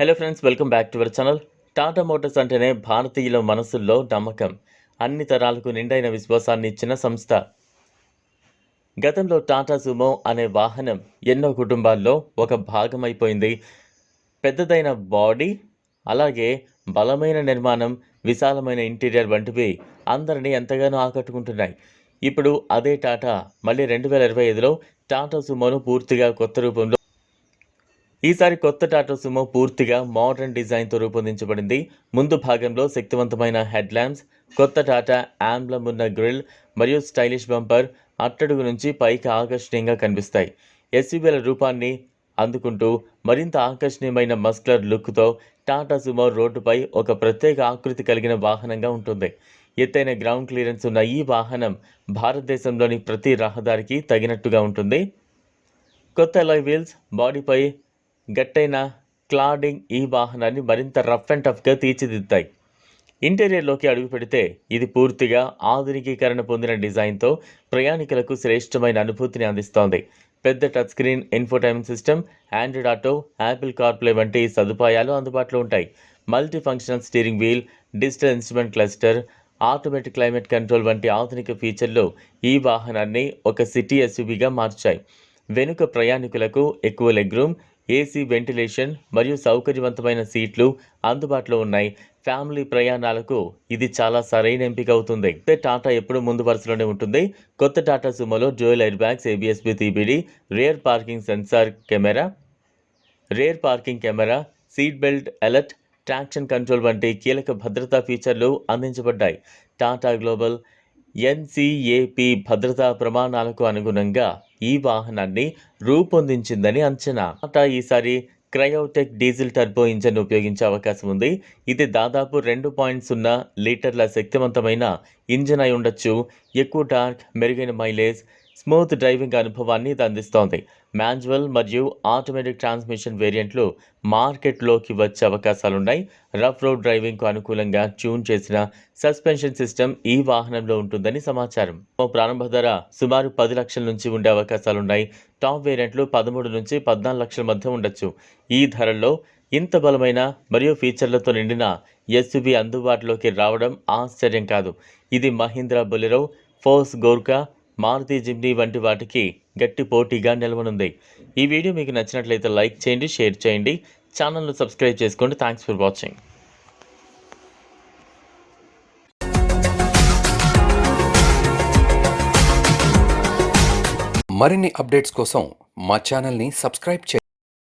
Hello friends welcome back to our channel Tata motors అంటేనే భారతీయుల మనసుల్లో నమ్మకం. అన్ని తరాలకు నిండైన విశ్వాసాన్ని ఇచ్చిన సంస్థ. గతంలో టాటా సుమో అనే వాహనం ఎన్నో కుటుంబాల్లో ఒక భాగమైపోయింది. పెద్దదైన బాడీ అలాగే బలమైన నిర్మాణం విశాలమైన ఇంటీరియర్ వంటివి అందరినీ ఎంతగానో ఆకట్టుకుంటున్నాయి. ఇప్పుడు అదే టాటా మళ్ళీ రెండు వేల ఇరవై ఐదులో టాటా సుమోను పూర్తిగా కొత్త రూపంలో ఈసారి కొత్త టాటా సుమో పూర్తిగా మోడర్న్ డిజైన్తో రూపొందించబడింది. ముందు భాగంలో శక్తివంతమైన హెడ్ ల్యాంప్స్ కొత్త టాటా ఆమ్లం ఉన్న గ్రిల్ మరియు స్టైలిష్ బంపర్ అట్టడుగు నుంచి పైకి ఆకర్షణీయంగా కనిపిస్తాయి. ఎస్యూవీల రూపాన్ని అందుకుంటూ మరింత ఆకర్షణీయమైన మస్క్లర్ లుక్తో టాటా సుమో రోడ్డుపై ఒక ప్రత్యేక ఆకృతి కలిగిన వాహనంగా ఉంటుంది. ఎత్తైన గ్రౌండ్ క్లియరెన్స్ ఉన్న ఈ వాహనం భారతదేశంలోని ప్రతి రహదారికి తగినట్టుగా ఉంటుంది. కొత్త అలాయ్ వీల్స్ బాడీపై గట్టైన క్లాడింగ్ ఈ వాహనాన్ని మరింత రఫ్ అండ్ టఫ్గా తీర్చిదిద్దాయి. ఇంటీరియర్లోకి అడుగు పెడితే ఇది పూర్తిగా ఆధునికీకరణ పొందిన డిజైన్తో ప్రయాణికులకు శ్రేష్టమైన అనుభూతిని అందిస్తోంది. పెద్ద touch screen infotainment system Android Auto Apple CarPlay వంటి సదుపాయాలు అందుబాటులో ఉంటాయి. Multi functional steering wheel digital instrument cluster automatic climate control వంటి ఆధునిక ఫీచర్లు ఈ వాహనాన్ని ఒక సిటీ ఎస్యూబీగా మార్చాయి. వెనుక ప్రయాణికులకు ఎక్కువ లెగ్ రూమ్ ఏసీ వెంటిలేషన్ మరియు సౌకర్యవంతమైన సీట్లు అందుబాటులో ఉన్నాయి. ఫ్యామిలీ ప్రయాణాలకు ఇది చాలా సరైన ఎంపిక అవుతుంది. టాటా ఎప్పుడు ముందు వరుసలోనే ఉంటుంది. కొత్త Tata సుమోలో dual air bags ABS EBD rear parking sensor camera rear parking camera seat belt alert traction control వంటి కీలక భద్రతా ఫీచర్లు అందించబడ్డాయి. టాటా గ్లోబల్ ఎన్సిఏపి భద్రతా ప్రమాణాలకు అనుగుణంగా ఈ వాహనాన్ని రూపొందించిందని అంచనా. టాటా ఈసారి క్రయోటెక్ డీజిల్ టర్బో ఇంజన్ ఉపయోగించే అవకాశం ఉంది. ఇది దాదాపు రెండు పాయింట్ సున్నా లీటర్ల శక్తివంతమైన ఇంజన్ అయి ఉండొచ్చు. ఎక్కువ టార్క్ మెరుగైన మైలేజ్ స్మూత్ డ్రైవింగ్ అనుభవాన్ని అందిస్తోంది. మాన్యువల్ మరియు ఆటోమేటిక్ ట్రాన్స్మిషన్ వేరియంట్లు మార్కెట్లోకి వచ్చే అవకాశాలున్నాయి. రఫ్ రోడ్ డ్రైవింగ్కు అనుకూలంగా ట్యూన్ చేసిన సస్పెన్షన్ సిస్టమ్ ఈ వాహనంలో ఉంటుందని సమాచారం. ప్రారంభ ధర సుమారు పది లక్షల నుంచి ఉండే అవకాశాలున్నాయి. టాప్ వేరియంట్లు పదమూడు నుంచి పద్నాలుగు లక్షల మధ్య ఉండొచ్చు. ఈ ధరల్లో ఇంత బలమైన మరియు ఫీచర్లతో నిండిన ఎస్యువి అందుబాటులోకి రావడం ఆశ్చర్యం కాదు. ఇది Mahindra Bolero Force Gurkha Maruti Jimny వంటి వాటికి గట్టి పోటీగా నిలవనుంది. ఈ వీడియో మీకు నచ్చినట్లయితే లైక్ చేయండి షేర్ చేయండి. ఛానల్ను సబ్స్క్రైబ్ చేసుకోండి. Thanks for watching. మరిన్ని అప్డేట్స్ కోసం మా ఛానల్ని సబ్స్క్రైబ్ చేయండి.